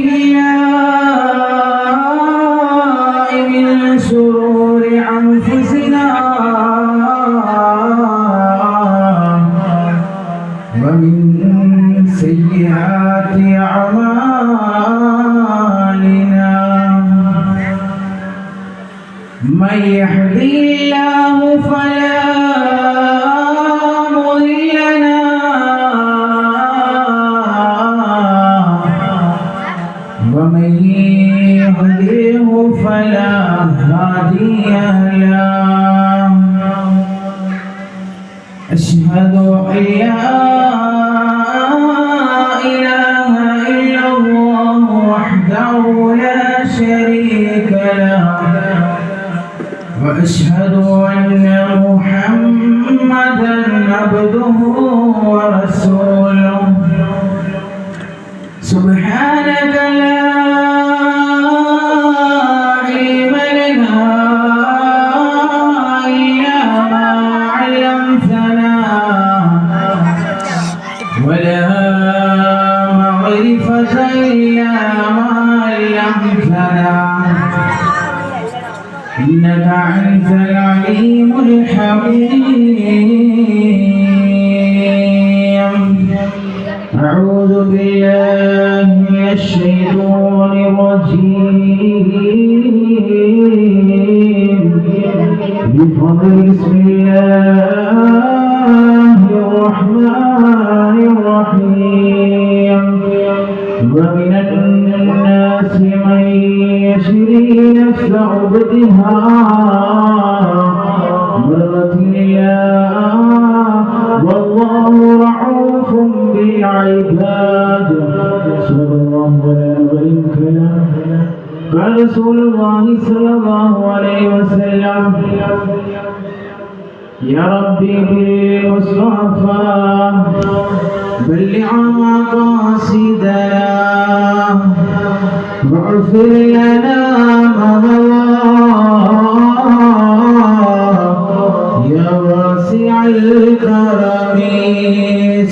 Amen. له أشهد أن لا إله إلا الله وحده لا شريك له. وأشهد أن محمدا عبده ورسوله. سبحانك لا إلا ما علمتنا إنك أنت العليم الحكيم. أعوذ بالله من الشيطان الرجيم. بفضل بسم الله الرحمن الرحيم. ومن الناس من يشري نفسه ابتغاء مرضة الله والله رعوف بالعباد صلى الله عليه وسلم قال رسول الله صلى الله عليه وسلم يا ربي بالمصطفى بلع مقاصدنا واغفر لنا ما مضى يا واسع الكرم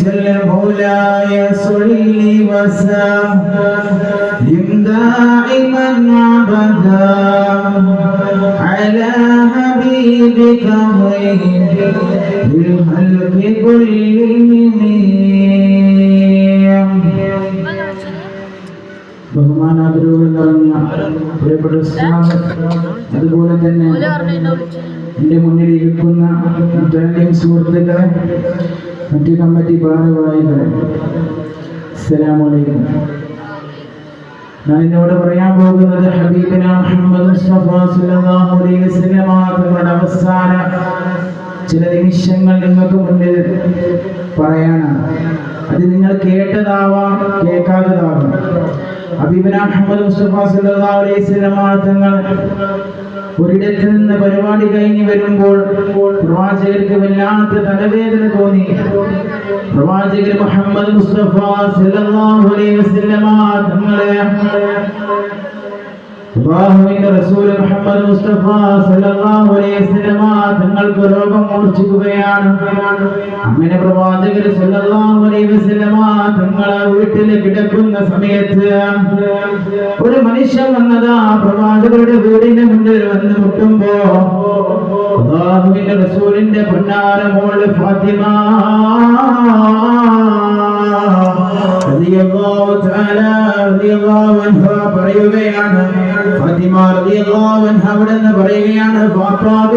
جل مولاي صل وسلم. دائما أبدا على حبيبك خير الخلق كلهم ബഹുമാനാദരവുകൾ നിറഞ്ഞ പ്രിയപ്പെട്ട ഉസ്താദ്, അതുപോലെ തന്നെ എൻ്റെ മുന്നിൽ ഇരിക്കുന്ന മുത്തലിം സുഹൃത്തുക്കളെ മറ്റു കമ്മിറ്റി ഭാരവാഹികളെ അസ്സലാമലൈക്കും ഞാൻ പറയാൻ പോകുന്നത് ഹബീബിന മുഹമ്മദ് മുസ്തഫ സല്ലല്ലാഹു അലൈഹി വസല്ലമ തങ്ങളുടെ അവസാന ചില നിമിഷങ്ങൾ നിങ്ങൾക്ക് മുന്നിൽ പറയാനാണ്. അത് നിങ്ങൾ കേട്ടതാവാം കേൾക്കാത്തതാവാം. ഹബീബിന മുഹമ്മദ് മുസ്തഫ സല്ലല്ലാഹു അലൈഹി വസല്ലമ തങ്ങൾ ഒരിടത്ത് നിന്ന് പരിപാടി കഴിഞ്ഞ് വരുമ്പോൾ പ്രവാചകർക്ക് വല്ലാത്ത തലവേദന തോന്നി. പ്രവാചകർ മുഹമ്മദ് മുസ്തഫ സല്ലല്ലാഹു അലൈഹി വസല്ലമ തങ്ങളെ അല്ലാഹുവിന്റെ റസൂൽ മുഹമ്മദ് മുസ്തഫ സല്ലല്ലാഹു അലൈഹി വസല്ലമ തങ്ങൾക്ക് രോഗം മൂർച്ഛിക്കുകയാണ്. അങ്ങനെ പ്രവാചകൻ സല്ലല്ലാഹു അലൈഹി വസല്ലമ തങ്ങളെ വീട്ടിൽ കിടക്കുന്ന സമയത്ത് ഒരു മനുഷ്യൻ വന്നതാ പ്രവാചകരുടെ വീടിന്റെ മുന്നിൽ വന്ന് മുട്ടുമ്പോ അല്ലാഹുവിന്റെ റസൂലിന്റെ പൊന്നാര മോൾ ഫാത്തിമ പറയുകയാണ്. അവിടുന്ന് പറയുകയാണ്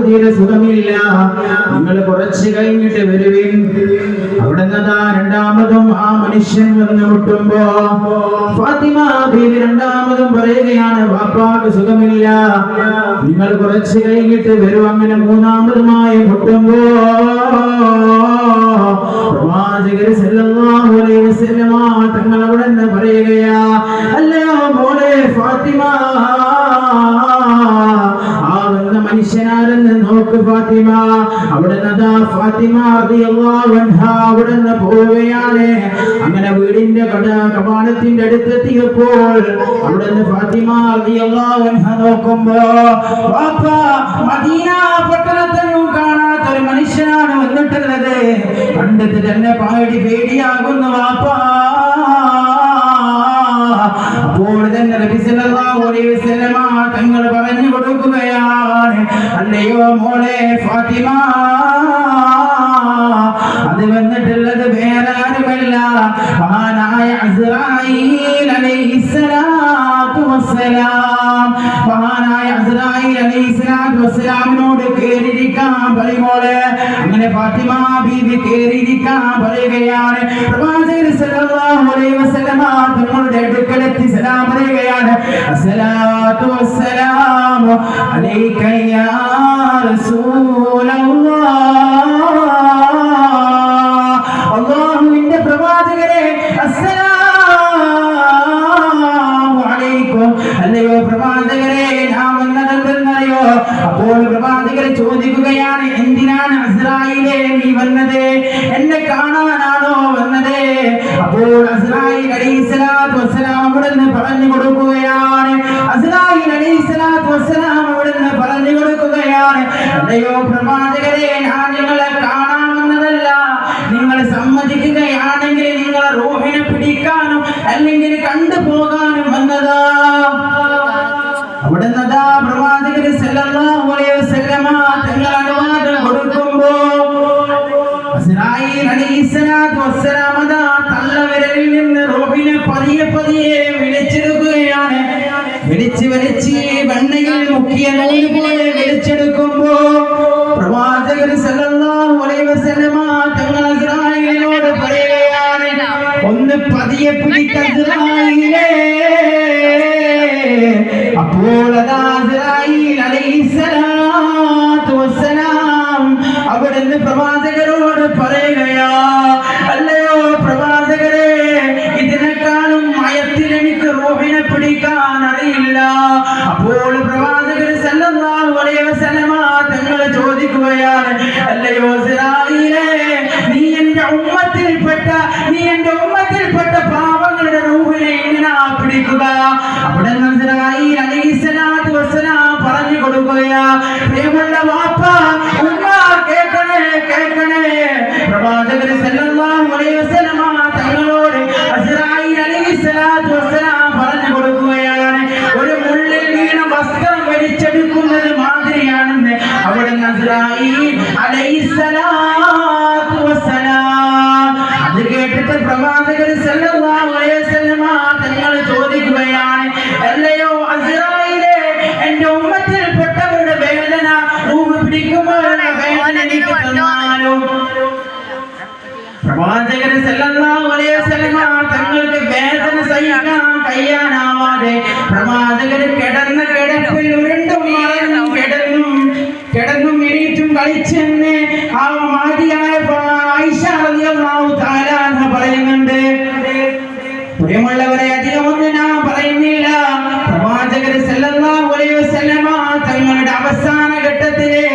തീരെ സുഖമില്ല. നിങ്ങൾ കുറച്ച് കഴിഞ്ഞിട്ട് വരുവിൻ. അവിടുന്ന് രണ്ടാമതും ആ മനുഷ്യൻ വന്ന് മുട്ടുമ്പോ ഫാത്തിമ ബീവി രണ്ടാമതും പറയുകയാണ് പാപ്പാക്ക് സുഖമില്ല. നിങ്ങൾ കുറച്ച് കഴിഞ്ഞിട്ട് വരും. അങ്ങനെ മൂന്നാമതുമായി മുട്ടുമ്പോ പ്രവാചകര് വസല്ലമ തങ്ങൾ അവിടെ നിന്ന് പറയുകയാ. അല്ല മോളെ ഫാത്തിമ. മനുഷ്യനാരെന്ന് നോക്ക് ഫാത്തിമ. അവിടെ അതാ ഫാത്തിമ റളിയല്ലാഹു അൻഹ അവിടെ നിന്ന് പോവുകയാണ്. അങ്ങനെ വീടിന്റെ കപാടത്തിന്റെ അടുത്തെത്തിയപ്പോൾ അവിടെ നിന്ന് ഫാത്തിമ നോക്കുമ്പോ മദീന പട്ടണത്തിലും കാണാത്ത ഒരു മനുഷ്യനാണ് വന്നിട്ടുള്ളത്. കണ്ടിട്ട് തന്നെ പാടി പേടിയാകുന്നു വാപ്പ. ഫാത്തിമ. അത് വന്നിട്ടുള്ളത് വേറെ ആരുമല്ല മഹാനായ അസ്രായിൽ അലൈഹിസ്സലാത്തു വസ്സലാം. മഹാനായ അസ്രായിൽ അലൈഹിസ്സലാത്തു വസ്സലാമിനോട് കേറിയിരിക്കാൻ പറയുമോൾ അങ്ങനെ ഫാത്തിമ ബീവി കേറിയിരിക്കാൻ പറയുകയാണ്. പ്രവാചകൻ സല്ലല്ലാഹു അലൈഹി വസല്ലം റസൂലിന്റെ അടുക്കലെത്തി സലാം പറയുകയാണ്. അസ്സലാത്തു വസ്സലാമു അലൈക യാ റസൂലല്ലാഹ് வரிச்சு வண்ணையில் முக்கிய நூல் போல പ്രിയമുള്ളവരെ അധികമൊന്നും നാം പറയുന്നില്ല. പ്രവാചകർ തങ്ങളുടെ അവസാന ഘട്ടത്തിലെ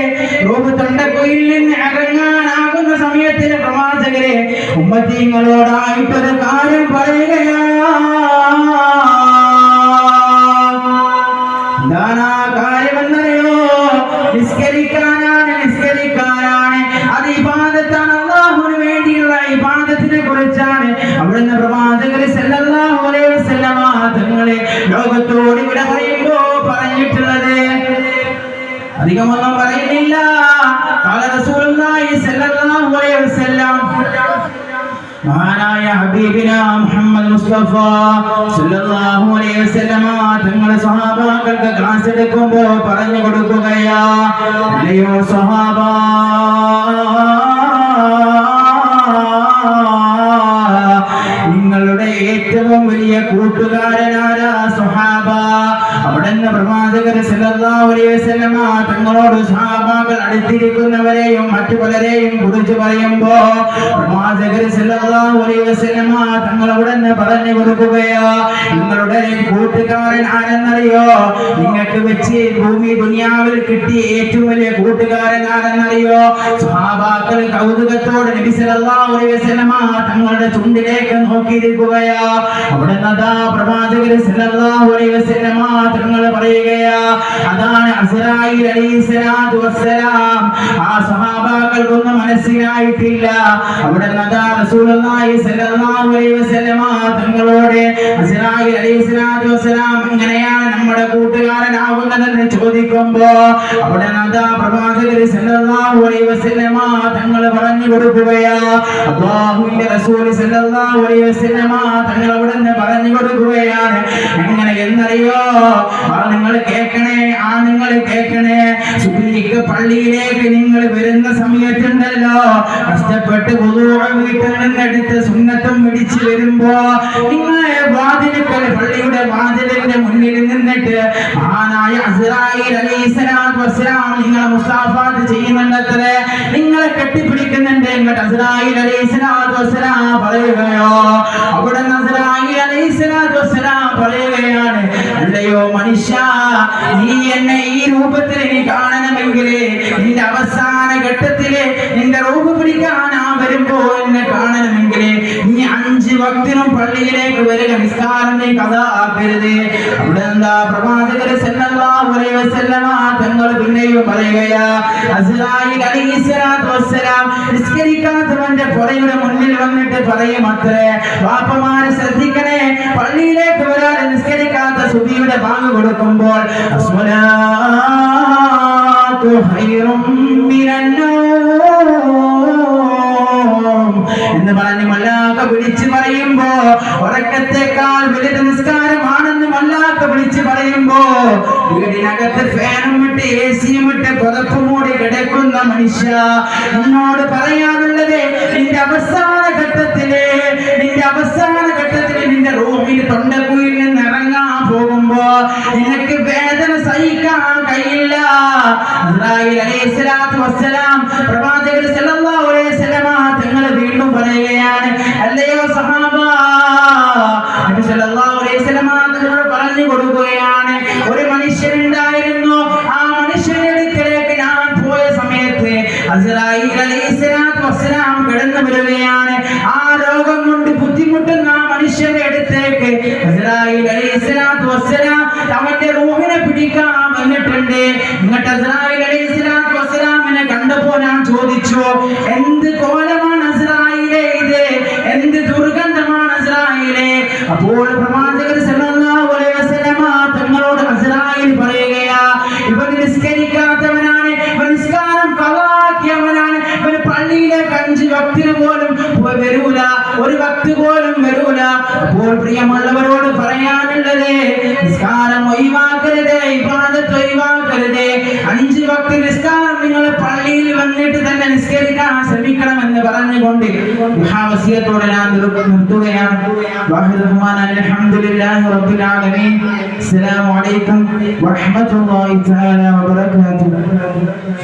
റൂപ് തൊണ്ടക്കുയിൽ നിന്ന് ഇറങ്ങാനാകുന്ന സമയത്തിന് പ്രവാചകരെ ഉമ്മത്തിങ്ങളോട് അധികമൊന്നും പറയുന്നില്ല മുഹമ്മദ് മുസ്തഫ സല്ലല്ലാഹു അലൈഹി തങ്ങളെ സഹാബാക്കൾക്ക് ക്ലാസ് എടുക്കുമ്പോൾ പറഞ്ഞു കൊടുക്കുകയാ. അല്ലയോ നിങ്ങളുടെ ഏറ്റവും വലിയ കൂട്ടുകാരൻ പ്രവാചകൻ തങ്ങളോട് സഹാബാക്കൾ അടുത്തിരിക്കുന്നവരെയും മറ്റു പലരെയും കുറിച്ച് പറയുമ്പോ പ്രവാചകൻ തങ്ങൾ ഉടനെ പറഞ്ഞു കൊടുക്കുകയോ നിങ്ങളുടെ കൂട്ടുകാരൻ ആരെന്നറിയോ നിങ്ങൾക്ക് വെച്ച് ഭൂമി ദുനിയാവിൽ കിട്ടിയ ഏറ്റവും വലിയ കൂട്ടുകാരൻ ആരെന്നറിയോ സഹാബാക്കൾ കൗതുകത്തോട് നബി സല്ലല്ലാഹു അലൈഹി വസല്ലമ തങ്ങളുടെ ചുണ്ടിലേക്ക് നോക്കിയിരിക്കുകയാ അവിടെ നദാ പ്രവാചകൻ സല്ലല്ലാഹു അലൈഹി വസല്ലമ തങ്ങൾ പറയുകയാ തങ്ങളോട് മനസ്സിലായിട്ടില്ല. അവിടെ വസ്സലാം എങ്ങനെയാണ് നമ്മുടെ കൂട്ടുകാരനാവുന്നതെന്ന് ചോദിക്കുമ്പോ അവിടെ നദാ പ്രവാചകർ തങ്ങൾ പറഞ്ഞു കൊടുക്കുകയാ. അല്ലാഹുവിന്റെ റസൂൽ തങ്ങൾ അവിടെ നിന്ന് പറഞ്ഞു കൊടുക്കുകയാണ്. എങ്ങനെ എന്നറിയോ? ആ നിങ്ങൾ കേൾക്കണേ ആ നിങ്ങൾ കേൾക്കണേ. സുബിക്ക് പള്ളിയിലേക്ക് നിങ്ങൾ വരുന്ന സമയത്തുണ്ടല്ലോ. കഷ്ടപ്പെട്ട് വീട്ടിൽ നിന്നെടുത്ത് സുന്നത്തും പിടിച്ച് വരുമ്പോ നിങ്ങളെ വാതിലുകൾ പള്ളിയുടെ വാതിലിന്റെ മുന്നിൽ നിന്നിട്ട് ആനായ അസ്രായിൽ അലൈഹിസ്സലാത്തു വസ്സലാം നിങ്ങളെ മുസാഫാത്ത് ചെയ്യുന്നുണ്ടത്രേ. നിങ്ങളെ കെട്ടിപ്പിടിക്കുന്നുണ്ട് എന്നിട്ട് അസ്രായിൽ അലൈഹിസ്സലാത്തു വസ്സലാം പറയുകയോ? അവിടെ അസ്രായിൽ അലൈഹിസ്സലാത്തു വസ്സലാം പറയുകയാണ് അല്ലയോ മനുഷ്യ നീ എന്നെ ഈ രൂപത്തിൽ നീ കാണണമെങ്കിൽ നിന്റെ അവസാന ഘട്ടത്തിൽ നിന്റെ റൂപ് പിടിക്കാൻ ആ വരുമ്പോ എന്നെ കാണണമെങ്കിൽ നീ അഞ്ച് ഭക്തിനും പള്ളിയിലേക്ക് വരിക നിസ്കാരം നീ കഥ ആക്കരുത്. അവിടെ എന്താ പ്രവാചകർ തങ്ങൾ പിന്നെയും പറയുകയാ അസ്രായിൽ അലൈഹിസ്സലാത്തു വസ്സലാം പുറയുടെ മുന്നിൽ വന്നിട്ട് പറയും അത്രേ വാപ്പമാരെ ശ്രദ്ധിക്കണേ പള്ളിയിലേക്ക് വരാതെ നിസ്കരിക്കാത്ത സുബിയുടെ ഭാഗം കൊടുക്കുമ്പോൾ എന്ന് പറഞ്ഞ് മല്ലാത്ത വിളിച്ചു പറയുമ്പോ ഉറക്കത്തെക്കാൾ വലുത് നിസ്കാരമാണെന്ന് മല്ലാത്ത വിളിച്ചു പറയുമ്പോ വീടിനകത്ത് ഫാനും ഇട്ട് എ സിയും ഇട്ട് പുതപ്പ് മൂടി കിടക്കുന്ന മനുഷ്യ എന്നോട് പറയാനുള്ളത് നിന്റെ അവസാന ഘട്ടത്തിലെ നിന്റെ അവസാന ഘട്ടത്തിലെ നിന്റെ റൂമിൽ തൊണ്ടക്കുയിൽ ഇസ്രായേൽ ഭക്തി പോലും വരൂല. അപ്പോൾ പ്രിയമുള്ളവരോട് പറയാനുള്ളത് നിസ്കാരം ഒഴിവാക്കരുത് ഇബാദത്ത് ഒഴിവാക്കരുത്. അഞ്ച് ഭക്തി നിസ്കാരം നിങ്ങൾ പള്ളിയിൽ വന്നിട്ട് തന്നെ നിസ്കരിക്കാൻ ശ്രമിക്കണം എന്ന് പറഞ്ഞുകൊണ്ട് മഹാവസ്യത്തോടെ ഞാൻ നിർ- നിർത്തുകയാണ്. അൽഹംദുലില്ലാഹി റബ്ബിൽ ആലമീൻ. അസ്സലാമു അലൈക്കും വറഹ്മത്തുള്ളാഹി തആല വബറകാതുഹു.